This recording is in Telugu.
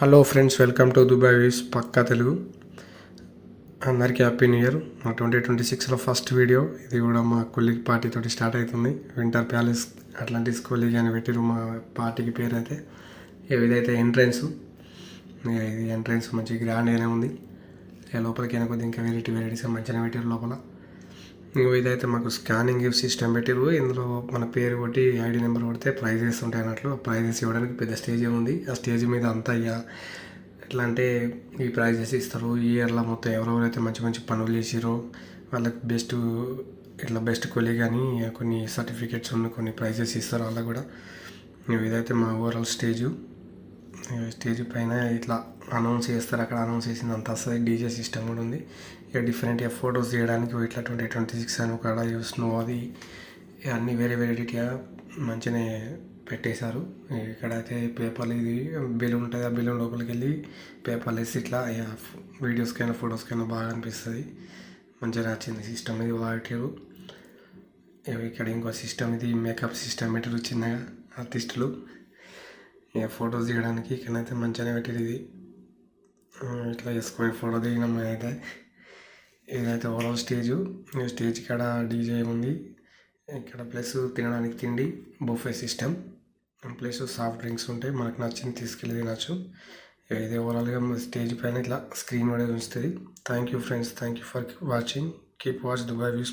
Hello friends welcome to Dubai views పక్కా తెలుగు. అందరికీ హ్యాపీ న్యూ ఇయర్ మా ట్వంటీ ట్వంటీ సిక్స్లో ఫస్ట్ వీడియో ఇది కూడా మా కొలిగ్ పార్టీతో స్టార్ట్ అవుతుంది. వింటర్ ప్యాలెస్ అట్లాంటిస్ కొలిగ్ అని పెట్టిరు మా పార్టీకి పేరు అయితే ఇదైతే ఎంట్రన్స్ ఇది ఎంట్రన్స్ మంచి గ్రాండ్గానే ఉంది. లోపలికి అయినా కొద్దిగా ఇంకా వెరైటీ వెరైటీస్ మంచిగా పెట్టారు లోపల. ఇదైతే మాకు స్కానింగ్ సిస్టమ్ పెట్టిరు ఇందులో మన పేరు కొట్టి ఐడి నెంబర్ కొడితే ప్రైజెస్ ఉంటాయి అన్నట్లు. ప్రైజెస్ ఇవ్వడానికి పెద్ద స్టేజ్ ఉంది. ఆ స్టేజ్ మీద అంతా ఇక ఎట్లా అంటే ఈ ప్రైజెస్ ఇస్తారు. ఈ ఇయర్లో మొత్తం ఎవరెవరైతే మంచి మంచి పనులు చేసిరో వాళ్ళకి బెస్ట్ ఇట్లా బెస్ట్ కొలి కానీ కొన్ని సర్టిఫికేట్స్ ఉన్న కొన్ని ప్రైజెస్ ఇస్తారు అలా కూడా. ఇదైతే మా ఓవరాల్ స్టేజు. స్టేజ్ పైన ఇట్లా అనౌన్స్ చేస్తారు. అక్కడ అనౌన్స్ చేసింది అంత వస్తుంది. డీజే సిస్టమ్ కూడా ఉంది. ఇక డిఫరెంట్గా ఫొటోస్ తీయడానికి ఇట్లా ట్వంటీ ట్వంటీ సిక్స్ అని ఒక స్నో అది అన్నీ వేరే వెరైటీగా మంచిగానే పెట్టేశారు. ఇక్కడ అయితే పేపర్లు ఇది బెలూన్ ఉంటుంది ఆ బెలూన్ లోపలికి వెళ్ళి పేపర్లు వేసి ఇట్లా వీడియోస్కైనా ఫొటోస్కైనా బాగా అనిపిస్తుంది. మంచిగా నచ్చింది సిస్టమ్ ఇది వాడారు ఇక్కడ ఇంకో సిస్టమ్ ఇది మేకప్ సిస్టమ్ పెట్టారు చిన్నగా ఆర్టిస్టులు ఇక ఫొటోస్ తీయడానికి ఇక్కడైతే మంచిగానే పెట్టారు ఇది. ఇట్లా వేసుకొని ఫోటో దిగినాం అయితే ఇదైతే ఓవరాల్ స్టేజ్. స్టేజ్ కాడ డీజే ఉంది. ఇక్కడ ప్లస్ తినడానికి తిండి buffet system. Plus soft drinks ఉంటాయి. మనకు నచ్చింది తీసుకెళ్ళి తినచ్చు. ఇది ఓవరాల్గా స్టేజ్ పైన ఇట్లా స్క్రీన్ కూడా ఉంచుతుంది. Thank you friends thank you for watching keep watch Dubai views